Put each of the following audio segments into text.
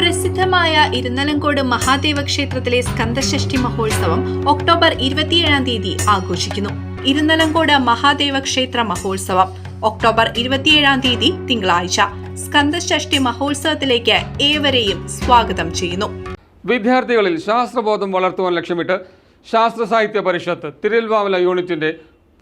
പ്രസിദ്ധമായ ഇരുന്നലങ്കോട് മഹാദേവ ക്ഷേത്രത്തിലെ സ്കന്ദഷഷ്ഠി മഹോത്സവം ഒക്ടോബർ ഇരുപത്തിയേഴാം തീയതി ആഘോഷിക്കുന്നു. ഇരുന്നലങ്കോട് മഹാദേവ ക്ഷേത്ര മഹോത്സവം ഒക്ടോബർ ഇരുപത്തിയേഴാം തീയതി തിങ്കളാഴ്ച. സ്കന്ദഷഷ്ഠി മഹോത്സവത്തിലേക്ക് ഏവരെയും സ്വാഗതം ചെയ്യുന്നു. വിദ്യാർത്ഥികളിൽ ശാസ്ത്രബോധം വളർത്തുവാൻ ലക്ഷ്യമിട്ട് ശാസ്ത്ര സാഹിത്യ പരിഷത്ത് തിരുവല്ലാമല യൂണിറ്റിന്റെ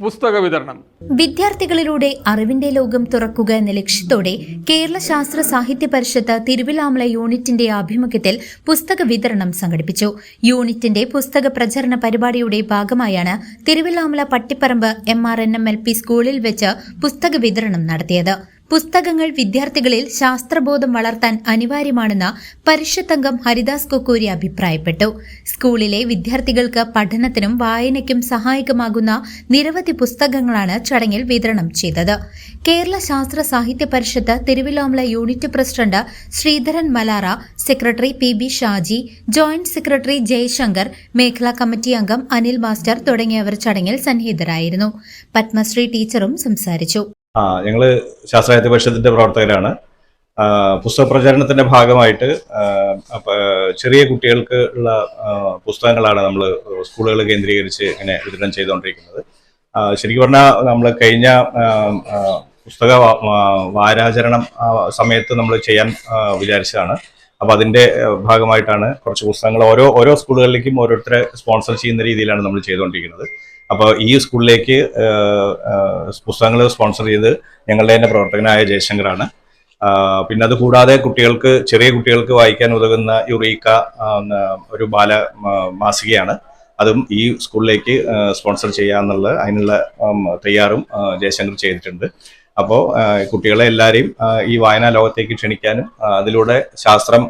പുസ്തക വിതരണം വിദ്യാർത്ഥികളിലൂടെ അറിവിന്റെ ലോകം തുറക്കുക എന്ന ലക്ഷ്യത്തോടെ കേരള ശാസ്ത്ര സാഹിത്യ പരിഷത്ത് തിരുവിലാമല യൂണിറ്റിന്റെ ആഭിമുഖ്യത്തിൽ പുസ്തക വിതരണം സംഘടിപ്പിച്ചു. യൂണിറ്റിന്റെ പുസ്തക പ്രചരണ പരിപാടിയുടെ ഭാഗമായാണ് Thiruvilwamala Pattipparamb M R N M L P സ്കൂളിൽ വെച്ച് പുസ്തക വിതരണം നടത്തിയത്. പുസ്തകങ്ങൾ വിദ്യാർത്ഥികളിൽ ശാസ്ത്രബോധം വളർത്താൻ അനിവാര്യമാണെന്ന് പരിഷത്തംഗം ഹരിദാസ് കൊക്കൂരി അഭിപ്രായപ്പെട്ടു. സ്കൂളിലെ വിദ്യാർത്ഥികൾക്ക് പഠനത്തിനും വായനയ്ക്കും സഹായകമാകുന്ന നിരവധി പുസ്തകങ്ങളാണ് ചടങ്ങിൽ വിതരണം ചെയ്തത്. Kerala Sasthra Sahithya Parishad Thiruvilwamala unit president Sreedharan Malara secretary P B Shaji joint secretary Jayashankar മേഖലാ കമ്മിറ്റി അംഗം അനിൽ മാസ്റ്റർ തുടങ്ങിയവർ ചടങ്ങിൽ സന്നിഹിതരായിരുന്നു. പത്മശ്രീ ടീച്ചറും സംസാരിച്ചു. ആ ഞങ്ങൾ ശാസ്ത്രായത്ത പരിഷത്തിന്റെ പ്രവർത്തകരാണ്. പുസ്തക പ്രചരണത്തിന്റെ ഭാഗമായിട്ട് ചെറിയ കുട്ടികൾക്ക് ഉള്ള പുസ്തകങ്ങളാണ് നമ്മൾ സ്കൂളുകൾ കേന്ദ്രീകരിച്ച് ഇങ്ങനെ വിതരണം ചെയ്തുകൊണ്ടിരിക്കുന്നത് ശരിക്കും പറഞ്ഞാൽ നമ്മൾ കഴിഞ്ഞ പുസ്തക വാരാചരണം സമയത്ത് നമ്മൾ ചെയ്യാൻ വിചാരിച്ചതാണ്. അപ്പോൾ അതിന്റെ ഭാഗമായിട്ടാണ് കുറച്ച് പുസ്തകങ്ങൾ ഓരോ ഓരോ സ്കൂളുകളിലേക്കും ഓരോരുത്തരെ സ്പോൺസർ ചെയ്യുന്ന രീതിയിലാണ് നമ്മൾ ചെയ്തുകൊണ്ടിരിക്കുന്നത്. അപ്പോൾ ഈ സ്കൂളിലേക്ക് പുസ്തകങ്ങൾ സ്പോൺസർ ചെയ്ത് ഞങ്ങളുടെ തന്നെ പ്രവർത്തകനായ ജയശങ്കറാണ്. പിന്നെ അത് കൂടാതെ കുട്ടികൾക്ക് ചെറിയ കുട്ടികൾക്ക് വായിക്കാൻ ഉതകുന്ന യുറീക്ക ഒരു ബാല മാസികയാണ്. അതും ഈ സ്കൂളിലേക്ക് സ്പോൺസർ ചെയ്യാന്നുള്ള അതിനുള്ള തയ്യാറും ജയശങ്കർ ചെയ്തിട്ടുണ്ട്. അപ്പോൾ കുട്ടികളെ എല്ലാവരെയും ഈ വായനാ ലോകത്തേക്ക് ക്ഷണിക്കാനും അതിലൂടെ ശാസ്ത്രം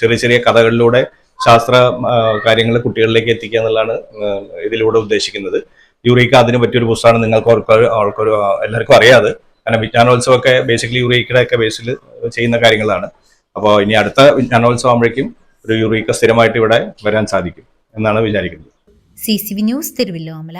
ചെറിയ ചെറിയ കഥകളിലൂടെ ശാസ്ത്ര കാര്യങ്ങൾ കുട്ടികളിലേക്ക് എത്തിക്കുക എന്നുള്ളതാണ് ഇതിലൂടെ ഉദ്ദേശിക്കുന്നത്. യുറീക്ക അതിന് പറ്റിയൊരു പുസ്തകമാണ് നിങ്ങൾക്ക് ആൾക്കൊരു എല്ലാവർക്കും അറിയാതെ. കാരണം വിജ്ഞാനോത്സവമൊക്കെ ബേസിക്കലി യുറീക്കയുടെ ഒക്കെ ബേസിൽ ചെയ്യുന്ന കാര്യങ്ങളാണ്. അപ്പോൾ ഇനി അടുത്ത വിജ്ഞാനോത്സവം ആകുമ്പോഴേക്കും ഒരു യുറീക്ക സ്ഥിരമായിട്ട് ഇവിടെ വരാൻ സാധിക്കും എന്നാണ് വിചാരിക്കുന്നത്. C C V news Thiruvilwamala